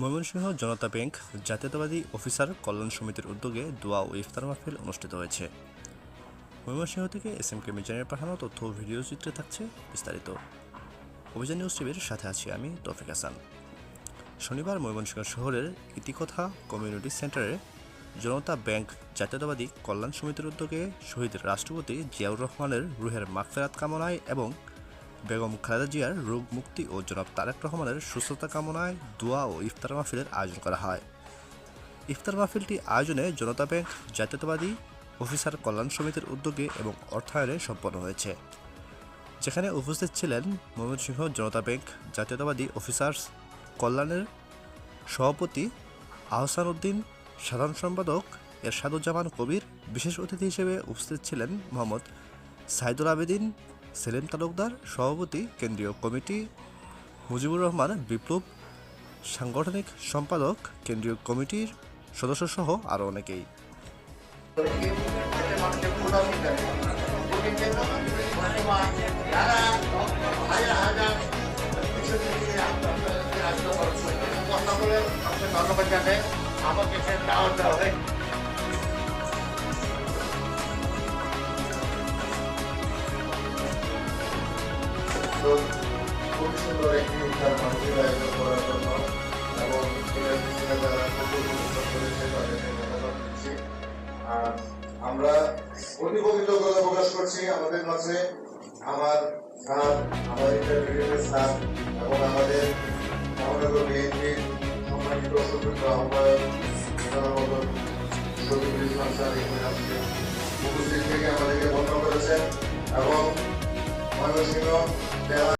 Mymensingh Janata bank জাতীয়তাবাদী officer কল্যাণ সমিতির উদ্যোগে দোয়া ও ইফতার মাহফিল অনুষ্ঠিত হয়েছে। ময়মনসিংহ থেকে এস এম কে মিজানের পাঠানো তথ্য ও ভিডিও চিত্রে থাকছে বিস্তারিত। অভিযান নিউজ টিভির সাথে আছি আমি তৌফিক হাসান। শনিবার ময়মনসিংহ শহরের ইতিকথা কমিউনিটি সেন্টারে জনতা ব্যাংক জাতীয়তাবাদী কল্যাণ সমিতির উদ্যোগে শহীদ রাষ্ট্রপতি জিয়াউর রহমানের রুহের মাগফেরাত কামনায় এবং বেগম খালেদা জিয়ার রোগ মুক্তি ও জনাব তারেক রহমানের সুস্থতা কামনায় দোয়া ও ইফতার মাহফিলের আয়োজন করা হয়। ইফতার মাহফিলটি আয়োজনে জনতা ব্যাংক, জাতীয়তাবাদী, অফিসার কল্যাণ সমিতির উদ্যোগে এবং অর্থায়নে সম্পন্ন হয়েছে। যেখানে উপস্থিত ছিলেন ময়মনসিংহ জনতা ব্যাংক, জাতীয়তাবাদী অফিসার্স, কল্যাণের সভাপতি আহসান উদ্দিন, সাধারণ সম্পাদক এরশাদুজ্জামান কবির, বিশেষ অতিথি হিসেবে উপস্থিত ছিলেন মোহাম্মদ সাইদুল আবেদিন সেলিম তালুকদার, সভাপতি, কেন্দ্রীয় কমিটি, মুজিবুর রহমান, বিপ্লব, সাংগঠনিক সম্পাদক, কেন্দ্রীয় কমিটির সদস্যসহ আরও অনেকেই। আমাকে দাওয়াত দেওয়া হয় খুব সুন্দর একটি করার জন্য এবং যারা করেছে আমরা প্রকাশ করছি আমাদের মাঝে আমার স্যার আমাদের ইন্টারমিডিয়েটের স্যার এবং আমাদের মহানগর বিএনপির সম্মানিত সুযোগ্য আহ্বায়ক শফিকুল ইসলাম থেকে আমাদেরকে বন্ধ করেছেন এবং ময়মনসিংহ জেলা